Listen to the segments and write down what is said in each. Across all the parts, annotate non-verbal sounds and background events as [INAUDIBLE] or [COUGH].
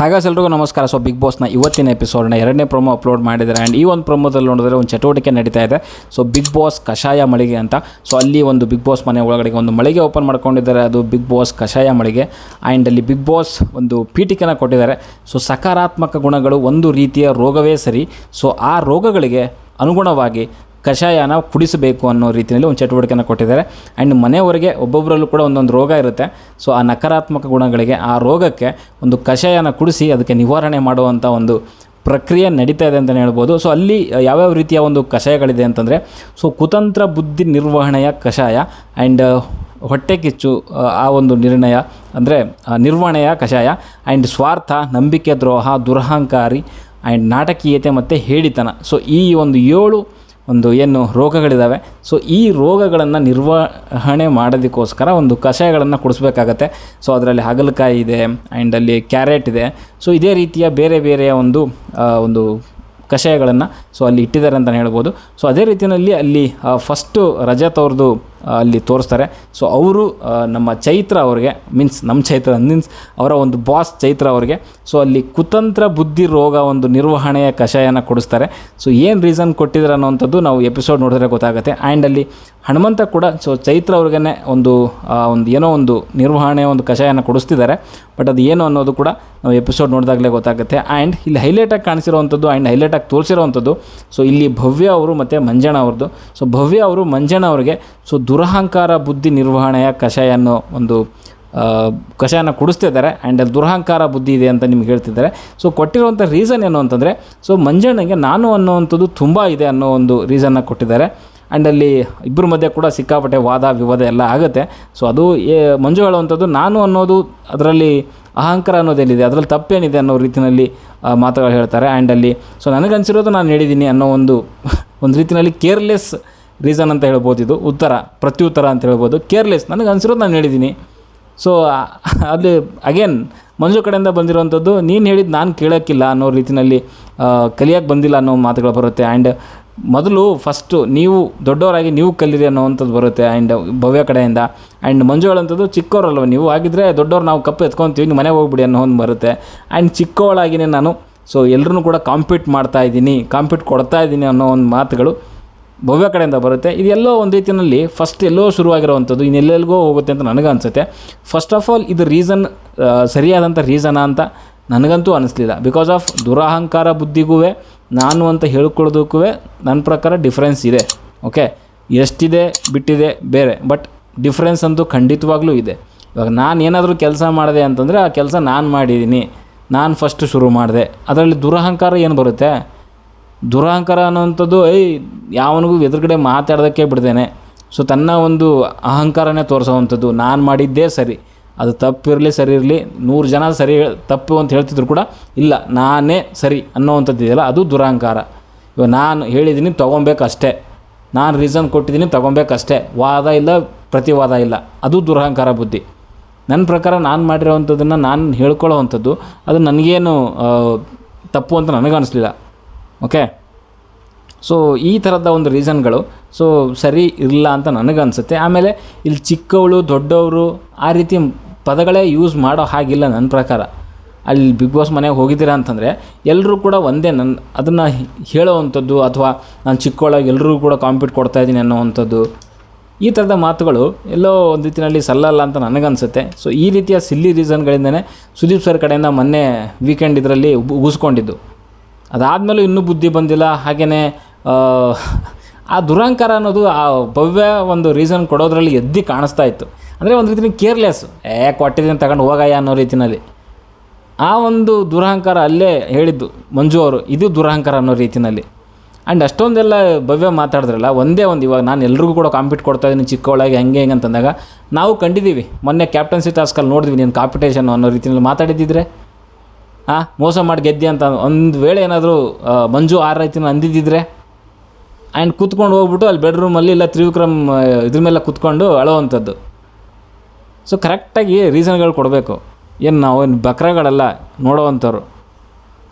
ಹಾಗಾಸ್ ಎಲ್ರಿಗೂ ನಮಸ್ಕಾರ. So big ಬಾಸ್ನ ಇವತ್ತಿನ ಎಪಿಸೋಡ್ನ ಎರಡನೇ ಪ್ರೊಮೋ ಅಪ್ಲೋಡ್ ಮಾಡಿದ್ದಾರೆ. ಆ್ಯಂಡ್ ಈ ಒಂದು ಪ್ರೊಮೋದಲ್ಲಿ ನೋಡಿದ್ರೆ ಒಂದು ಚಟುವಟಿಕೆ ನಡೀತಾ ಇದೆ. ಸೊ ಬಿಗ್ ಬಾಸ್ ಕಷಾಯ ಮಳಿಗೆ ಅಂತ. ಸೊ ಅಲ್ಲಿ ಒಂದು ಬಿಗ್ ಬಾಸ್ ಮನೆ ಒಳಗಡೆ ಒಂದು ಮಳಿಗೆ ಓಪನ್ ಮಾಡ್ಕೊಂಡಿದ್ದಾರೆ. ಅದು ಬಿಗ್ ಬಾಸ್ ಕಷಾಯ ಮಳಿಗೆ. ಆ್ಯಂಡ್ ಅಲ್ಲಿ ಬಿಗ್ ಬಾಸ್ ಒಂದು ಪೀಠಿಕೆನ ಕೊಟ್ಟಿದ್ದಾರೆ. ಸೊ ಸಕಾರಾತ್ಮಕ ಗುಣಗಳು ಒಂದು ರೀತಿಯ ರೋಗವೇ ಸರಿ. ಸೊ ಆ ರೋಗಗಳಿಗೆ ಅನುಗುಣವಾಗಿ ಕಷಾಯನ ಕುಡಿಸಬೇಕು ಅನ್ನೋ ರೀತಿಯಲ್ಲಿ ಒಂದು ಚಟುವಟಿಕೆಯನ್ನು ಕೊಟ್ಟಿದ್ದಾರೆ. ಆ್ಯಂಡ್ ಮನೆಯವರೆಗೆ ಒಬ್ಬೊಬ್ಬರಲ್ಲೂ ಕೂಡ ಒಂದೊಂದು ರೋಗ ಇರುತ್ತೆ. ಸೊ ಆ ನಕಾರಾತ್ಮಕ ಗುಣಗಳಿಗೆ ಆ ರೋಗಕ್ಕೆ ಒಂದು ಕಷಾಯನ ಕುಡಿಸಿ ಅದಕ್ಕೆ ನಿವಾರಣೆ ಮಾಡುವಂಥ ಒಂದು ಪ್ರಕ್ರಿಯೆ ನಡೀತಾ ಇದೆ ಅಂತಲೇ ಹೇಳ್ಬೋದು. ಸೊ ಅಲ್ಲಿ ಯಾವ್ಯಾವ ರೀತಿಯ ಒಂದು ಕಷಾಯಗಳಿದೆ ಅಂತಂದರೆ ಸೊ ಕುತಂತ್ರ ಬುದ್ಧಿ ನಿರ್ವಹಣೆಯ ಕಷಾಯ ಆ್ಯಂಡ್ ಹೊಟ್ಟೆ ಕಿಚ್ಚು ಆ, ಒಂದು ನಿರ್ಣಯ ಅಂದರೆ ನಿರ್ವಹಣೆಯ ಕಷಾಯ ಆ್ಯಂಡ್ ಸ್ವಾರ್ಥ ನಂಬಿಕೆ ದ್ರೋಹ ದುರಹಂಕಾರಿ ಆ್ಯಂಡ್ ನಾಟಕೀಯತೆ ಮತ್ತು ಹೇಳಿತನ. ಸೊ ಈ ಒಂದು ಏಳು ಒಂದು ಏನು ರೋಗಗಳಿದ್ದಾವೆ ಸೊ ಈ ರೋಗಗಳನ್ನು ನಿರ್ವಹಣೆ ಮಾಡೋದಕ್ಕೋಸ್ಕರ ಒಂದು ಕಷಾಯಗಳನ್ನು ಕುಡಿಸ್ಬೇಕಾಗತ್ತೆ. ಸೊ ಅದರಲ್ಲಿ ಹಾಗಲಕಾಯಿ ಇದೆ ಆ್ಯಂಡ್ ಅಲ್ಲಿ ಕ್ಯಾರೆಟ್ ಇದೆ. ಸೊ ಇದೇ ರೀತಿಯ ಬೇರೆ ಬೇರೆಯ ಒಂದು ಒಂದು ಕಷಾಯಗಳನ್ನು ಸೊ ಅಲ್ಲಿ ಇಟ್ಟಿದ್ದಾರೆ ಅಂತಲೇ ಹೇಳ್ಬೋದು. ಸೊ ಅದೇ ರೀತಿಯಲ್ಲಿ ಅಲ್ಲಿ ಫಸ್ಟು ರಜತ್ ಅವ್ರದ್ದು ಅಲ್ಲಿ ತೋರಿಸ್ತಾರೆ. ಸೊ ಅವರು ನಮ್ಮ ಚೈತ್ರ ಅವ್ರಿಗೆ ಮೀನ್ಸ್ ನಮ್ಮ ಚೈತ್ರ ಮೀನ್ಸ್ ಅವರ ಒಂದು ಬಾಸ್ ಚೈತ್ರ ಅವ್ರಿಗೆ ಸೊ ಅಲ್ಲಿ ಕುತಂತ್ರ ಬುದ್ಧಿ ರೋಗ ಒಂದು ನಿರ್ವಹಣೆಯ ಕಷಾಯನ ಕೊಡಿಸ್ತಾರೆ. ಸೊ ಏನು ರೀಸನ್ ಕೊಟ್ಟಿದ್ದಾರೆ ಅನ್ನೋವಂಥದ್ದು ನಾವು ಎಪಿಸೋಡ್ ನೋಡಿದ್ರೆ ಗೊತ್ತಾಗುತ್ತೆ. ಆ್ಯಂಡ್ ಅಲ್ಲಿ ಹನುಮಂತ ಕೂಡ ಸೊ ಚೈತ್ರ ಅವ್ರಿಗೇ ಒಂದು ಒಂದು ಏನೋ ಒಂದು ನಿರ್ವಹಣೆ, ಒಂದು ಕಷಾಯನ ಕೊಡಿಸ್ತಿದ್ದಾರೆ. ಬಟ್ ಅದು ಏನು ಅನ್ನೋದು ಕೂಡ ನಾವು ಎಪಿಸೋಡ್ ನೋಡಿದಾಗಲೇ ಗೊತ್ತಾಗುತ್ತೆ. ಆ್ಯಂಡ್ ಇಲ್ಲಿ ಹೈಲೈಟಾಗಿ ಕಾಣಿಸಿರುವಂಥದ್ದು ಆ್ಯಂಡ್ ಹೈಲೈಟಾಗಿ ತೋರಿಸಿರೋವಂಥದ್ದು ಸೊ ಇಲ್ಲಿ ಭವ್ಯ ಅವರು ಮತ್ತು ಮಂಜಣ್ಣ ಅವ್ರದ್ದು. ಸೊ ಭವ್ಯ ಅವರು ಮಂಜಣ್ಣ ಅವರಿಗೆ ಸೊ ದುರಹಂಕಾರ ಬುದ್ಧಿ ನಿರ್ವಹಣೆಯ ಕಷಾಯ ಅನ್ನೋ ಒಂದು ಕಷಾಯನ ಕುಡಿಸ್ತಿದ್ದಾರೆ ಆ್ಯಂಡ್ ಅಲ್ಲಿ ದುರಹಂಕಾರ ಬುದ್ಧಿ ಇದೆ ಅಂತ ನಿಮ್ಗೆ ಹೇಳ್ತಿದ್ದಾರೆ. ಸೊ ಕೊಟ್ಟಿರುವಂಥ ರೀಸನ್ ಏನು ಅಂತಂದರೆ ಸೊ ಮಂಜಣ್ಣಗೆ ನಾನು ಅನ್ನೋವಂಥದ್ದು ತುಂಬ ಇದೆ ಅನ್ನೋ ಒಂದು ರೀಸನ್ನ ಕೊಟ್ಟಿದ್ದಾರೆ. ಆ್ಯಂಡ್ ಅಲ್ಲಿ ಇಬ್ಬರ ಮಧ್ಯೆ ಕೂಡ ಸಿಕ್ಕಾಪಟ್ಟೆ ವಾದ, ವಿವಾದ ಎಲ್ಲ ಆಗುತ್ತೆ. ಸೊ ಅದು, ಏ, ಮಂಜು ಹೇಳುವಂಥದ್ದು ನಾನು ಅನ್ನೋದು ಅದರಲ್ಲಿ ಅಹಂಕಾರ ಅನ್ನೋದೇನಿದೆ, ಅದರಲ್ಲಿ ತಪ್ಪೇನಿದೆ ಅನ್ನೋ ರೀತಿಯಲ್ಲಿ ಮಾತುಗಳು ಹೇಳ್ತಾರೆ. ಆ್ಯಂಡ್ ಅಲ್ಲಿ ಸೊ ನನಗನ್ಸಿರೋದು ನಾನು ಹೇಳಿದ್ದೀನಿ ಅನ್ನೋ ಒಂದು [LAUGHS] ಒಂದು ರೀತಿಯಲ್ಲಿ ಕೇರ್ಲೆಸ್ ರೀಸನ್ ಅಂತ ಹೇಳ್ಬೋದು ಇದು. ಉತ್ತರ, ಪ್ರತ್ಯುತ್ತರ ಅಂತ ಹೇಳ್ಬೋದು. ಕೇರ್ಲೆಸ್, ನನಗೆ ಅನಿಸಿರೋದು ನಾನು ಹೇಳಿದ್ದೀನಿ. ಸೊ ಅಲ್ಲಿ ಅಗೇನ್ ಮಂಜು ಕಡೆಯಿಂದ ಬಂದಿರುವಂಥದ್ದು, ನೀನು ಹೇಳಿದ್ದು ನಾನು ಕೇಳೋಕ್ಕಿಲ್ಲ ಅನ್ನೋ ರೀತಿಯಲ್ಲಿ ಕಲಿಯೋಕ್ಕೆ ಬಂದಿಲ್ಲ ಅನ್ನೋ ಮಾತುಗಳು ಬರುತ್ತೆ. ಆ್ಯಂಡ್ ಮೊದಲು ಫಸ್ಟು ನೀವು ದೊಡ್ಡವರಾಗಿ ನೀವು ಕಲೀರಿ ಅನ್ನೋವಂಥದ್ದು ಬರುತ್ತೆ ಆ್ಯಂಡ್ ಭವ್ಯ ಕಡೆಯಿಂದ. ಆ್ಯಂಡ್ ಮಂಜು ಹೇಳೋಂಥದ್ದು ಚಿಕ್ಕವರಲ್ವ ನೀವು? ಆಗಿದ್ದರೆ ದೊಡ್ಡವ್ರು ನಾವು ಕಪ್ಪು ಎತ್ಕೊತೀವಿ, ನೀವು ಮನೆಗೆ ಹೋಗ್ಬಿಡಿ ಅನ್ನೋ ಒಂದು ಬರುತ್ತೆ. ಆ್ಯಂಡ್ ಚಿಕ್ಕವಳಾಗಿಯೇ ನಾನು ಸೊ ಎಲ್ಲರೂ ಕೂಡ ಕಾಂಪೀಟ್ ಮಾಡ್ತಾ ಇದ್ದೀನಿ ಕಾಂಪೀಟ್ ಕೊಡ್ತಾ ಇದ್ದೀನಿ ಅನ್ನೋ ಒಂದು ಮಾತುಗಳು ಭವ್ಯ ಕಡೆಯಿಂದ ಬರುತ್ತೆ. ಇದೆಲ್ಲೋ ಒಂದು ರೀತಿಯಲ್ಲಿ ಫಸ್ಟ್ ಎಲ್ಲೋ ಶುರುವಾಗಿರುವಂಥದ್ದು ಇನ್ನೆಲ್ಲೆಲ್ಗೋ ಹೋಗುತ್ತೆ ಅಂತ ನನಗೆ ಅನಿಸುತ್ತೆ. ಫಸ್ಟ್ ಆಫ್ ಆಲ್ ಇದು ರೀಸನ್ ಸರಿಯಾದಂಥ ರೀಸನಾ ಅಂತ ನನಗಂತೂ ಅನಿಸ್ಲಿಲ್ಲ. ಬಿಕಾಸ್ ಆಫ್ ದುರಹಂಕಾರ ಬುದ್ಧಿಗೂ ನಾನು ಅಂತ ಹೇಳ್ಕೊಳ್ಳೋದಕ್ಕೂ ನನ್ನ ಪ್ರಕಾರ ಡಿಫ್ರೆನ್ಸ್ ಇದೆ. ಓಕೆ ಎಷ್ಟಿದೆ, ಬಿಟ್ಟಿದೆ, ಬೇರೆ. ಬಟ್ ಡಿಫ್ರೆನ್ಸ್ ಅಂತೂ ಖಂಡಿತವಾಗ್ಲೂ ಇದೆ. ಇವಾಗ ನಾನು ಏನಾದರೂ ಕೆಲಸ ಮಾಡಿದೆ ಅಂತಂದರೆ ಆ ಕೆಲಸ ನಾನು ಮಾಡಿದ್ದೀನಿ. ನಾನು ಫಸ್ಟ್ ಶುರು ಮಾಡಿದೆ. ಅದರಲ್ಲಿ ದುರಹಂಕಾರ ಏನು ಬರುತ್ತೆ? ದುರಹಂಕಾರ ಅನ್ನೋವಂಥದ್ದು, ಏಯ್, ಯಾವನಿಗೂ ಎದುರುಗಡೆ ಮಾತಾಡೋದಕ್ಕೆ ಬಿಡ್ತೇನೆ. ಸೊ ತನ್ನ ಒಂದು ಅಹಂಕಾರನೇ ತೋರಿಸೋವಂಥದ್ದು. ನಾನು ಮಾಡಿದ್ದೇ ಸರಿ. ಅದು ತಪ್ಪಿರಲಿ ಸರಿ ಇರಲಿ ನೂರು ಜನ ಸರಿ ತಪ್ಪು ಅಂತ ಹೇಳ್ತಿದ್ರು ಕೂಡ, ಇಲ್ಲ, ನಾನೇ ಸರಿ ಅನ್ನೋವಂಥದ್ದು ಇದೆಯಲ್ಲ, ಅದು ದುರಹಂಕಾರ ಇವಾಗ ನಾನು ಹೇಳಿದ್ದೀನಿ ತೊಗೊಬೇಕಷ್ಟೇ ನಾನು ರೀಸನ್ ಕೊಟ್ಟಿದ್ದೀನಿ ತೊಗೊಬೇಕಷ್ಟೇ ವಾದ ಇಲ್ಲ, ಪ್ರತಿವಾದ ಇಲ್ಲ. ಅದು ದುರಹಂಕಾರ ಬುದ್ಧಿ. ನನ್ನ ಪ್ರಕಾರ ನಾನು ಮಾಡಿರೋವಂಥದ್ದನ್ನು ನಾನು ಹೇಳ್ಕೊಳ್ಳೋವಂಥದ್ದು, ಅದು ನನಗೇನು ತಪ್ಪು ಅಂತ ನನಗನ್ನಿಸ್ಲಿಲ್ಲ ಓಕೆ ಸೊ ಈ ಥರದ ಒಂದು ರೀಸನ್ಗಳು ಸೊ ಸರಿ ಇಲ್ಲ ಅಂತ ನನಗನ್ಸುತ್ತೆ. ಆಮೇಲೆ ಇಲ್ಲಿ ಚಿಕ್ಕವಳು, ದೊಡ್ಡವರು ಆ ರೀತಿ ಪದಗಳೇ ಯೂಸ್ ಮಾಡೋ ಹಾಗಿಲ್ಲ ನನ್ನ ಪ್ರಕಾರ. ಅಲ್ಲಿ ಬಿಗ್ ಬಾಸ್ ಮನೆಗೆ ಹೋಗಿದ್ದೀರಾ ಅಂತಂದರೆ ಎಲ್ಲರೂ ಕೂಡ ಒಂದೇ ನನ್ನ ಅದನ್ನು ಹೇಳೋವಂಥದ್ದು ಅಥವಾ ನಾನು ಚಿಕ್ಕವಳಾಗಿ ಎಲ್ಲರೂ ಕೂಡ ಕಾಂಪೀಟ್ ಕೊಡ್ತಾ ಇದ್ದೀನಿ ಅನ್ನೋವಂಥದ್ದು. ಈ ಥರದ ಮಾತುಗಳು ಎಲ್ಲೋ ಒಂದು ರೀತಿಯಲ್ಲಿ ಸಲ್ಲಲ್ಲ ಅಂತ ನನಗನ್ಸುತ್ತೆ. ಸೊ ಈ ರೀತಿಯ ಸಿಲ್ಲಿ ರೀಸನ್ಗಳಿಂದನೇ ಸುದೀಪ್ ಸರ್ ಕಡೆಯಿಂದ ಮೊನ್ನೆ ವೀಕೆಂಡ್ ಇದರಲ್ಲಿ ಉಗಿಸ್ಕೊಂಡಿದ್ದು. ಅದಾದಮೇಲೂ ಇನ್ನೂ ಬುದ್ಧಿ ಬಂದಿಲ್ಲ. ಹಾಗೆಯೇ ಆ ದುರಂಕಾರ ಅನ್ನೋದು ಆ ಭವ್ಯ ಒಂದು ರೀಸನ್ ಕೊಡೋದ್ರಲ್ಲಿ ಎದ್ದು ಕಾಣಿಸ್ತಾ ಇತ್ತು. ಅಂದರೆ ಒಂದು ರೀತಿ ಕೇರ್ಲೆಸ್ ಏ ಕೊಟ್ಟಿದ್ದೀನಿ ತಗೊಂಡು ಹೋಗಯ್ಯ ಅನ್ನೋ ರೀತಿಯಲ್ಲಿ ಆ ಒಂದು ದುರಹಂಕಾರ ಅಲ್ಲೇ ಹೇಳಿದ್ದು ಮಂಜು ಅವರು, ಇದು ದುರಹಂಕಾರ ಅನ್ನೋ ರೀತಿಯಲ್ಲಿ ಆ್ಯಂಡ್ ಅಷ್ಟೊಂದೆಲ್ಲ ಭವ್ಯ ಮಾತಾಡಿದ್ರಲ್ಲ, ಒಂದೇ ಒಂದು ಇವಾಗ ನಾನು ಎಲ್ರಿಗೂ ಕೂಡ ಕಾಂಪೀಟ್ ಕೊಡ್ತಾ ಇದ್ದೀನಿ ಚಿಕ್ಕವಳಾಗಿ ಹಂಗೆ ಹೆಂಗೆ ಅಂತಂದಾಗ, ನಾವು ಕಂಡಿದ್ದೀವಿ ಮೊನ್ನೆ ಕ್ಯಾಪ್ಟನ್ಸಿ ಟಾಸ್ಕಲ್ಲಿ ನೋಡಿದ್ವಿ ನೀನು ಕಾಂಪಿಟೇಷನ್ ಅನ್ನೋ ರೀತಿಯಲ್ಲಿ ಮಾತಾಡಿದ್ದಿದ್ರೆ. ಹಾಂ ಮೋಸ ಮಾಡಿ ಗೆದ್ದಿ ಅಂತ ಒಂದು ವೇಳೆ ಏನಾದರೂ ಮಂಜು ಆ ರೈತಿನ ಅಂದಿದ್ದಿದ್ರೆ ಆ್ಯಂಡ್ ಕೂತ್ಕೊಂಡು ಹೋಗ್ಬಿಟ್ಟು ಅಲ್ಲಿ ಬೆಡ್ರೂಮಲ್ಲಿ ಇಲ್ಲ ತ್ರಿವಿಕ್ರಮ್ ಆ, ಇದ್ರ ಮೇಲೆ ಕೂತ್ಕೊಂಡು ಅಳೋವಂಥದ್ದು. ಸೊ ಕರೆಕ್ಟಾಗಿ ರೀಸನ್ಗಳು ಕೊಡಬೇಕು. ಏನು ನಾವು ಏನು ಬಕ್ರಗಳಲ್ಲ ನೋಡೋವಂಥವ್ರು.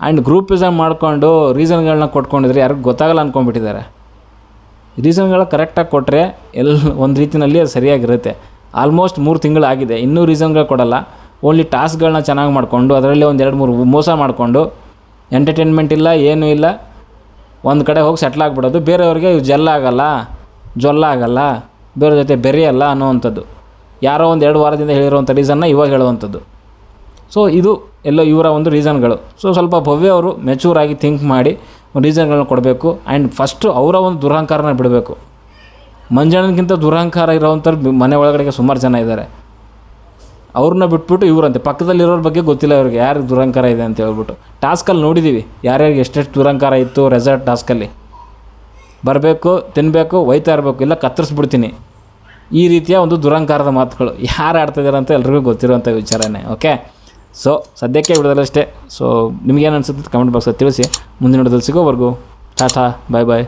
ಆ್ಯಂಡ್ ಗ್ರೂಪಿಸಮ್ ಮಾಡಿಕೊಂಡು ರೀಸನ್ಗಳನ್ನ ಕೊಟ್ಕೊಂಡಿದ್ರೆ ಯಾರಿಗೂ ಗೊತ್ತಾಗಲ್ಲ ಅಂದ್ಕೊಂಡ್ಬಿಟ್ಟಿದ್ದಾರೆ ರೀಸನ್ಗಳು ಕರೆಕ್ಟಾಗಿ ಕೊಟ್ಟರೆ ಎಲ್ಲ ಒಂದು ರೀತಿಯಲ್ಲಿ ಅದು ಸರಿಯಾಗಿರುತ್ತೆ. ಆಲ್ಮೋಸ್ಟ್ ಮೂರು ತಿಂಗಳಾಗಿದೆ. ಇನ್ನೂ ರೀಸನ್ಗಳು ಕೊಡಲ್ಲ. ಓನ್ಲಿ ಟಾಸ್ಕ್ಗಳನ್ನ ಚೆನ್ನಾಗಿ ಮಾಡಿಕೊಂಡು, ಅದರಲ್ಲಿ ಒಂದು ಎರಡು ಮೂರು ಮೋಸ ಮಾಡಿಕೊಂಡು ಎಂಟರ್ಟೈನ್ಮೆಂಟ್ ಇಲ್ಲ, ಏನೂ ಇಲ್ಲ, ಒಂದು ಕಡೆ ಹೋಗಿ ಸೆಟ್ಲ್ ಆಗಿಬಿಡೋದು. ಬೇರೆಯವ್ರಿಗೆ ಇವು ಜಲ್ಲಾಗಲ್ಲ ಜೊಲ್ಲ ಆಗಲ್ಲ ಬೇರೆ ಜೊತೆ ಬೆರೆಯಲ್ಲ ಅನ್ನೋವಂಥದ್ದು. ಯಾರೋ ಒಂದು ಎರಡು ವಾರದಿಂದ ಹೇಳಿರುವಂಥ ರೀಸನ್ನ ಇವಾಗ ಹೇಳುವಂಥದ್ದು. ಸೊ ಇದು ಎಲ್ಲ ಇವರ ಒಂದು ರೀಸನ್ಗಳು ಸೊ ಸ್ವಲ್ಪ ಭವ್ಯ ಅವರು ಮೆಚೂರ್ ಆಗಿ ಥಿಂಕ್ ಮಾಡಿ ರೀಸನ್ಗಳನ್ನ ಕೊಡಬೇಕು. ಆ್ಯಂಡ್ ಫಸ್ಟು ಅವರ ಒಂದು ದುರಹಂಕಾರನ ಬಿಡಬೇಕು. ಮಂಜಣ್ಣನಿಗಿಂತ ದುರಹಂಕಾರ ಇರೋವಂಥವ್ರು ಮನೆ ಒಳಗಡೆಗೆ ಸುಮಾರು ಜನ ಇದ್ದಾರೆ. ಅವ್ರನ್ನ ಬಿಟ್ಬಿಟ್ಟು ಇವರಂತೆ. ಪಕ್ಕದಲ್ಲಿರೋರ ಬಗ್ಗೆ ಗೊತ್ತಿಲ್ಲ ಇವ್ರಿಗೆ. ಯಾರು ದುರಂಕಾರ ಇದೆ ಅಂತ ಹೇಳ್ಬಿಟ್ಟು. ಟಾಸ್ಕಲ್ಲಿ ನೋಡಿದ್ದೀವಿ ಯಾರ್ಯಾರಿಗೆ ಎಷ್ಟೆಷ್ಟು ದುರಂಕಾರ ಇತ್ತು ರೆಸಾರ್ಟ್ ಟಾಸ್ಕಲ್ಲಿ ಬರಬೇಕು ತಿನ್ನಬೇಕು ಒಯ್ತಾ ಇರಬೇಕು ಇಲ್ಲ ಕತ್ತರಿಸ್ಬಿಡ್ತೀನಿ. ಈ ರೀತಿಯ ಒಂದು ದುರಂಕಾರದ ಮಾತುಗಳು. ಯಾರು ಆಡ್ತಿದ್ದಾರೆ ಅಂತ ಎಲ್ರಿಗೂ ಗೊತ್ತಿರುವಂಥ ವಿಚಾರನೇ, ಓಕೆ? ಸೊ ಸದ್ಯಕ್ಕೆ ಬಿಡೋದಲ್ಲಷ್ಟೇ ಸೊ ನಿಮಗೇನು ಅನಿಸುತ್ತೆ ಕಮೆಂಟ್ ಬಾಕ್ಸಲ್ಲಿ ತಿಳಿಸಿ. ಮುಂದಿನ ನೋಡೋದಲ್ಲಿ ಸಿಗೋವರೆಗೂ. ಟಾಟಾ ಬಾಯ್ ಬಾಯ್